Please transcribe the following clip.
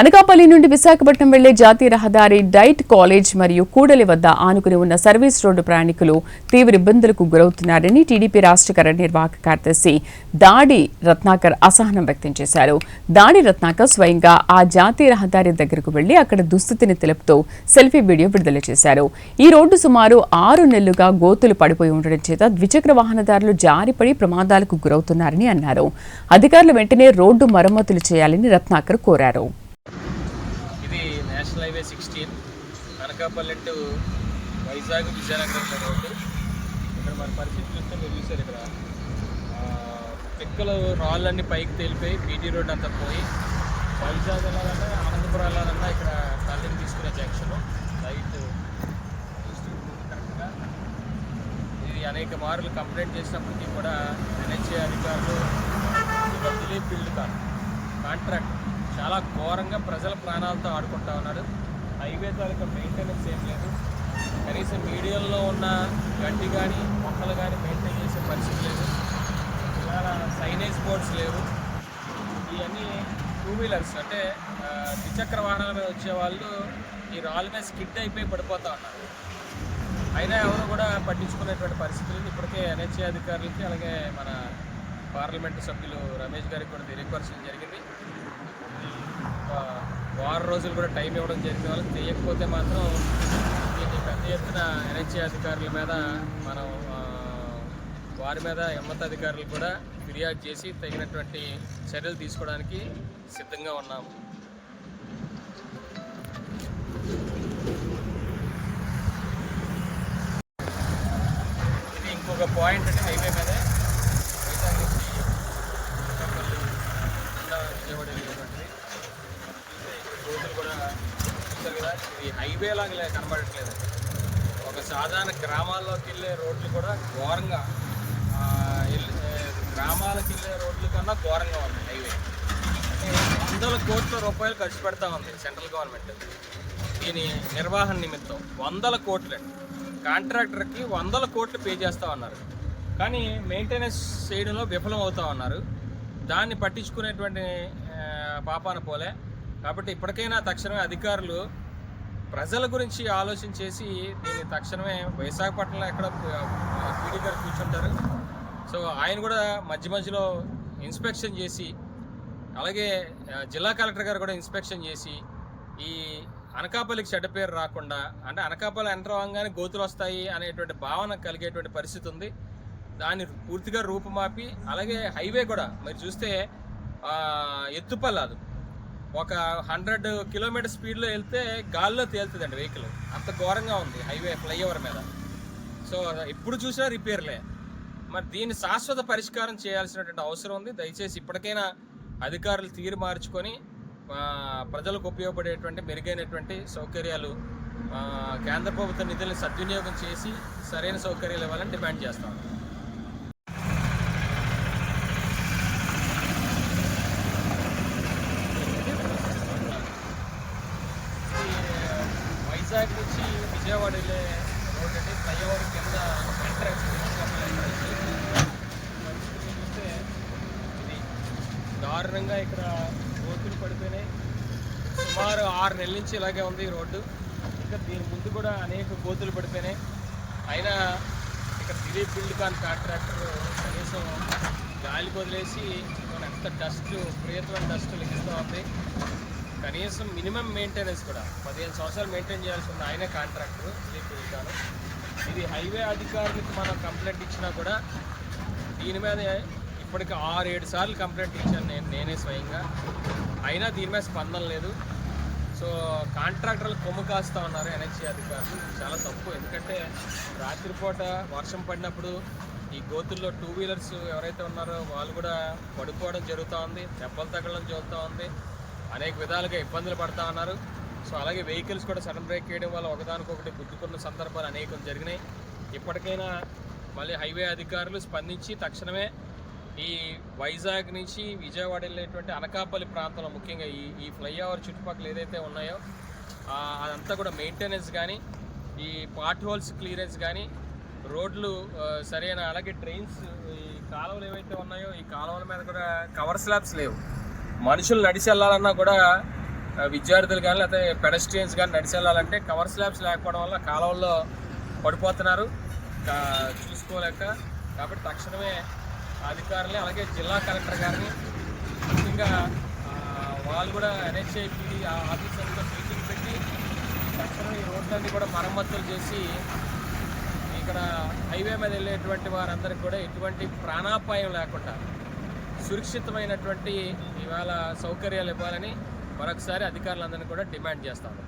అనకాపల్లి నుండి విశాఖపట్నం వెళ్ళే జాతీయ రహదారి డైట్ కాలేజ్ మరియు కూడలి వద్ద ఆనుకుని ఉన్న సర్వీస్ రోడ్డు ప్రయాణికులు తీవ్ర ఇబ్బందులకు గురవుతున్నారని టీడీపీ రాష్ట్ర కార్యనిర్వాహక కార్యదర్శి దాడి రత్నాకర్ అసహనం వ్యక్తం చేశారు. దాడి రత్నాకర్ స్వయంగా ఆ జాతీయ రహదారి దగ్గరకు వెళ్ళి అక్కడ దుస్థితిని తెలుపుతూ సెల్ఫీ వీడియో విడుదల చేశారు. ఈ రోడ్డు సుమారు ఆరు నెలలుగా గోతులు పడిపోయి ఉండడం చేత ద్విచక్ర వాహనదారులు జారిపడి ప్రమాదాలకు గురవుతున్నారని అన్నారు. అధికారులు వెంటనే రోడ్డు మరమ్మతులు చేయాలని రత్నాకర్ కోరారు. ఇది national highway sixteen Anakapalli to Vizag Vizianagaram road. ఇక్కడ మన పరిస్థితి చూస్తే మీరు చూసారు ఇక్కడ. పిక్కలు రాళ్ళన్నీ పైకి తేలిపోయి బీటీ రోడ్ అంతా పోయి వైజాగ్ వెళ్ళాలన్నా అనంతపురం వెళ్ళాలన్నా ఇక్కడ తల్లిని తీసుకునే జంక్షన్ లైట్ కరెక్ట్గా ఇది అనేక మార్లు కంప్లైంట్ చేసినప్పటికీ కూడా ఎన్హెచ్ఏ అధికారులు దిలీప్ బిల్డ్ కార్ కాంట్రాక్ట్ చాలా ఘోరంగా ప్రజల ప్రాణాలతో ఆడుకుంటా ఉన్నాడు. హైవే తాలూకా మెయింటెనెన్స్ ఏం లేదు. కనీసం మీడియంలో ఉన్న గడ్డి కానీ మొక్కలు కానీ మెయింటైన్ చేసే పరిస్థితి లేదు. ఇలా సైనేజ్ బోర్డ్స్ లేవు. ఇవన్నీ టూ వీలర్స్ అంటే ద్విచక్ర వాహనాల మీద వచ్చే వాళ్ళు ఈ రాళ్ళ మీద స్కిడ్ అయిపోయి పడిపోతూ ఉన్నారు. అయినా ఎవరు కూడా పట్టించుకునేటువంటి పరిస్థితులు ఇప్పటికే ఎన్హెచ్ఏ అధికారులకి అలాగే మన పార్లమెంటు సభ్యులు రమేష్ గారికి కూడా తెలియపరచడం జరిగింది. ఒక వారం రోజులు కూడా టైం ఇవ్వడం జరిగింది. వాళ్ళకి తెలియకపోతే మాత్రం దీన్ని పెద్ద ఎత్తున ఎన్హెచ్ఏ అధికారుల మీద మనం వారి మీద ఉన్నత అధికారులు కూడా ఫిర్యాదు చేసి తగినటువంటి చర్యలు తీసుకోవడానికి సిద్ధంగా ఉన్నాము. ఇది ఇంకొక పాయింట్ అంటే హైవే మీదే వైజాగ్ నుంచి అనకాపల్లి గుండా విజయవాడ వెళ్ళేటువంటిది మనం చూస్తే ఇక్కడ రోడ్లు కూడా ఈ హైవే లాగా కనబడట్లేదు. ఒక సాధారణ గ్రామాల్లోకి వెళ్ళే రోడ్లు కూడా ఘోరంగా గ్రామాలకు వెళ్ళే రోడ్ల కన్నా ఘోరంగా ఉంది హైవే వందల కోట్ల రూపాయలు ఖర్చు పెడతా ఉంది సెంట్రల్ గవర్నమెంట్. దీని నిర్వహణ నిమిత్తం వందల కోట్లు. కాంట్రాక్టర్కి వందల కోట్లు పే చేస్తా ఉన్నారు. కానీ మెయింటెనెన్స్ చేయడంలో విఫలం అవుతా ఉన్నారు. దాన్ని పట్టించుకునేటువంటి పాపాన పోలే. కాబట్టి ఇప్పటికైనా తక్షణమే అధికారులు ప్రజల గురించి ఆలోచన చేసి దీన్ని తక్షణమే విశాఖపట్నంలో ఎక్కడ పీడీ గారు కూర్చుంటారు. సో ఆయన కూడా మధ్య మధ్యలో ఇన్స్పెక్షన్ చేసి అలాగే జిల్లా కలెక్టర్ గారు కూడా ఇన్స్పెక్షన్ చేసి ఈ అనకాపల్లికి చెడ్డ పేరు రాకుండా అంటే అనకాపల్లి ఎంటర్ అవ్వగానే గోతులు వస్తాయి అనేటువంటి భావన కలిగేటువంటి పరిస్థితి ఉంది. దాన్ని పూర్తిగా రూపుమాపి అలాగే హైవే కూడా మీరు చూస్తే ఎత్తుపల్లాదు ఒక హండ్రెడ్ కిలోమీటర్ స్పీడ్లో వెళ్తే గాల్లో తేలుతుందండి వెహికల్ అంత ఘోరంగా ఉంది హైవే ఫ్లైఓవర్ మీద. సో ఇప్పుడు చూసినా రిపేర్లే మరి దీన్ని శాశ్వత పరిష్కారం చేయాల్సినటువంటి అవసరం ఉంది. దయచేసి ఇప్పటికైనా అధికారులు తీరు మార్చుకొని ప్రజలకు ఉపయోగపడేటువంటి మెరుగైనటువంటి సౌకర్యాలు కేంద్ర ప్రభుత్వ నిధులను సద్వినియోగం చేసి సరైన సౌకర్యాలు ఇవ్వాలని డిమాండ్ చేస్తాం. వైజాగ్ నుంచి విజయవాడ వెళ్ళే రోడ్ అంటే ఫ్లైఓవర్ కింద ఎంట్రన్స్ చూస్తే ఇది. దారుణంగా ఇక్కడ గోతులు పడిపోయినాయి. సుమారు ఆరు నెలల నుంచి ఇలాగే ఉంది ఈ రోడ్డు. ఇంకా దీని ముందు కూడా అనేక గోతులు పడిపోయినాయి. అయినా ఇక్కడ దిలీప్ బిల్డ్ కాన్ కాంట్రాక్టర్ కనీసం గాలికి వదిలేసి మన ఎంత డస్ట్ ప్రియతమైన డస్ట్ లెక్కిస్తూ ఉంది కనీసం మినిమం మెయింటెనెన్స్ కూడా పదిహేను సంవత్సరాలు మెయింటైన్ చేయాల్సి ఉంది ఆయనే కాంట్రాక్టర్ దిలీప్ ఇస్తాను. ఇది హైవే అధికారులకు మనం కంప్లైంట్ ఇచ్చినా కూడా దీని మీద ఇప్పటికి ఆరు ఏడు సార్లు కంప్లైంట్ ఇచ్చాను నేను నేనే స్వయంగా. అయినా దీని మీద స్పందన లేదు. సో కాంట్రాక్టర్లు కొమ్ము కాస్తూ ఉన్నారు ఎన్హెచ్ఏ అధికారులు. చాలా తప్పు. ఎందుకంటే రాత్రిపూట వర్షం పడినప్పుడు ఈ గోతుల్లో టూ వీలర్స్ ఎవరైతే ఉన్నారో వాళ్ళు కూడా పడిపోవడం జరుగుతూ ఉంది దెబ్బలు తగలడం జరుగుతూ ఉంది. అనేక విధాలుగా ఇబ్బందులు పడతా ఉన్నారు. సో అలాగే వెహికల్స్ కూడా సడన్ బ్రేక్ చేయడం వల్ల ఒకదానికొకటి గుద్దుకున్న సందర్భాలు అనేకం జరిగినాయి. ఇప్పటికైనా మళ్ళీ హైవే అధికారులు స్పందించి తక్షణమే ఈ వైజాగ్ నుంచి విజయవాడ వెళ్ళేటువంటి అనకాపల్లి ప్రాంతంలో ముఖ్యంగా ఈ ఈ ఫ్లైఓవర్ చుట్టుపక్కల ఏదైతే ఉన్నాయో అదంతా కూడా మెయింటెనెన్స్ కానీ ఈ పార్ట్ హోల్స్ క్లియరెన్స్ కానీ రోడ్లు సరైన అలాగే ట్రైన్స్ ఈ కాలువలు ఏవైతే ఉన్నాయో ఈ కాలువల మీద కూడా కవర్ స్లాబ్స్ లేవు. మనుషులు నడిచి వెళ్ళాలన్నా కూడా విద్యార్థులు కానీ లేకపోతే పెడస్ట్రియన్స్ కానీ నడిచి వెళ్ళాలంటే కవర్ స్లాబ్స్ లేకపోవడం వల్ల కాలువల్లో పడిపోతున్నారు. చూసుకోలేక. కాబట్టి తక్షణమే అధికారులు అలాగే జిల్లా కలెక్టర్ గారిని ముఖ్యంగా వాళ్ళు కూడా ఎన్హెచ్ఐ ఆఫీసర్లతో మీటింగ్ పెట్టి తక్షణం ఈ రోడ్లన్నీ కూడా మరమ్మతులు చేసి ఇక్కడ హైవే మీద వెళ్ళేటువంటి వారందరికీ కూడా ఎటువంటి ప్రాణాపాయం లేకుండా సురక్షితమైనటువంటి ఇవాళ సౌకర్యాలు ఇవ్వాలని మరొకసారి అధికారులందరినీ కూడా డిమాండ్ చేస్తాము